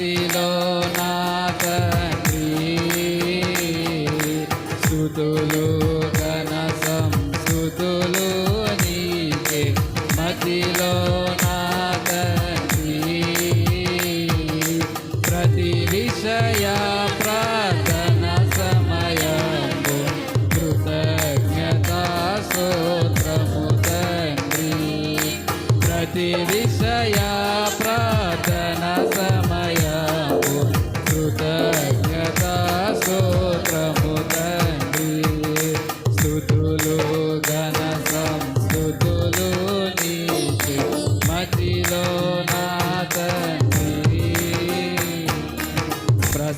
మతిలో నా సుతులు ఘన సంసుతులు నీకే మతిలో ప్రతి విషయ ప్రార్థన సమయము తండ్రి. ప్రతి విషయ ప్రార్థన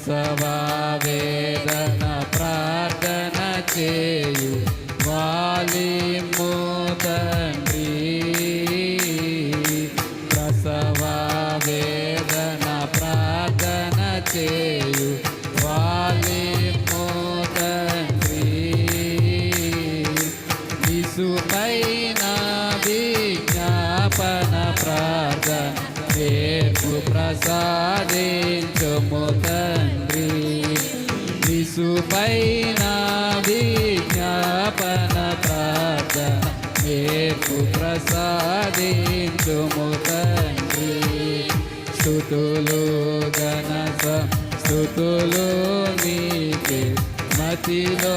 ప్రసవ వేదన ప్రార్థన చేయు. వాలి తండ్రి ప్రసవ వేదన ప్రార్థన చేయు. వాలిము తండ్రి విసుపైన విజ్ఞాపన ప్రార్థన. రేపు ప్రసాదించుము ప్రార్థన రేపు ప్రసాదించుము తండ్రి? స్థుతులు గణస స్థుతులు నీకే మతిలో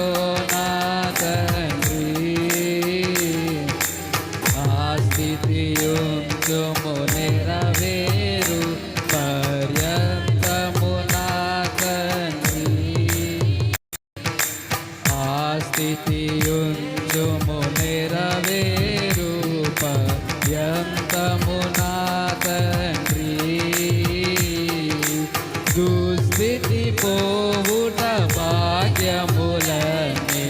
నా తండ్రి. ఆ స్థితియుంచుము నెరవేరు పర్యంతము నా తండ్రి. ఆ స్థితి దుస్థితి పోవుట భాగ్యములని.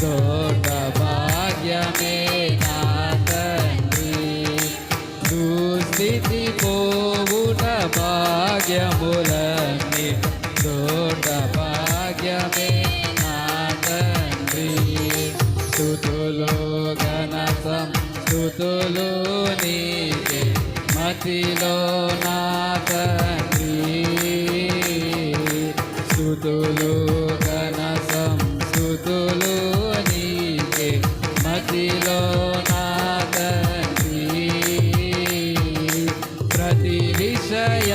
తోట భాగ్యమే నా తండ్రి. దుస్థితి పోవుట భాగ్యములని. తోట భాగ్యమే నా తండ్రి. స్థుతులు ఘనసం స్థుతులు నీకే. మతిలో నా స్థుతులు ఘన సంస్థుతులు నీకే మతిలో నాదీ ప్రతి విషయ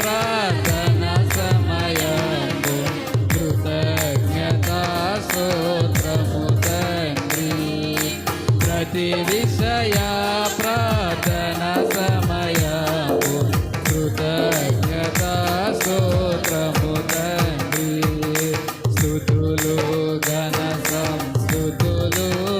ప్రార్థన సమయ విషయా స్థుతులు ఘన సంస్థుతులు